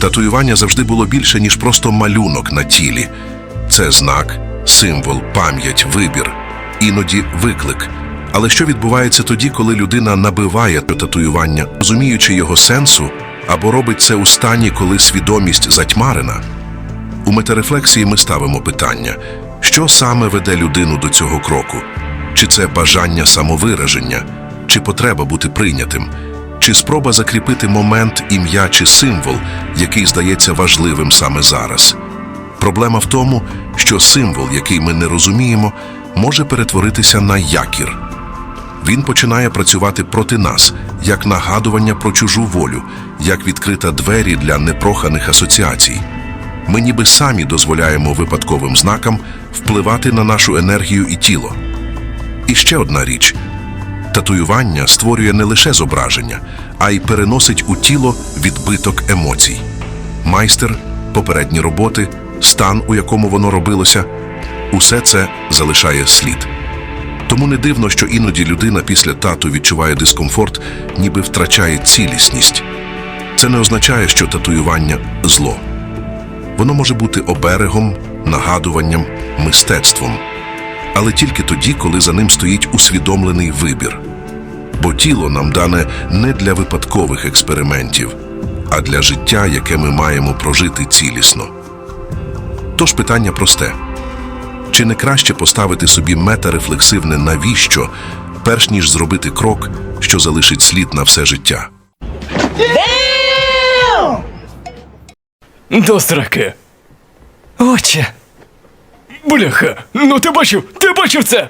Татуювання завжди було більше, ніж просто малюнок на тілі. Це знак, символ, пам'ять, вибір, іноді виклик. Але що відбувається тоді, коли людина набиває татуювання, розуміючи його сенсу, або робить це у стані, коли свідомість затьмарена? У метарефлексії ми ставимо питання, що саме веде людину до цього кроку? Чи це бажання самовираження, чи потреба бути прийнятим, чи спроба закріпити момент, ім'я чи символ, який здається важливим саме зараз? Проблема в тому, що символ, який ми не розуміємо, може перетворитися на якір. Він починає працювати проти нас, як нагадування про чужу волю, як відкрита двері для непроханих асоціацій. Ми ніби самі дозволяємо випадковим знакам впливати на нашу енергію і тіло. І ще одна річ: татуювання створює не лише зображення, а й переносить у тіло відбиток емоцій. Майстер, попередні роботи, стан, у якому воно робилося, усе це залишає слід. Тому не дивно, що іноді людина після тату відчуває дискомфорт, ніби втрачає цілісність. Це не означає, що татуювання зло. Воно може бути оберегом, нагадуванням, мистецтвом, але тільки тоді, коли за ним стоїть усвідомлений вибір. Бо тіло нам дане не для випадкових експериментів, а для життя, яке ми маємо прожити цілісно. Тож питання просте: чи не краще поставити собі метарефлексивне навіщо, перш ніж зробити крок, що залишить слід на все життя? До сраки. Отче. Бляха, ну ти бачив, ти бачив це?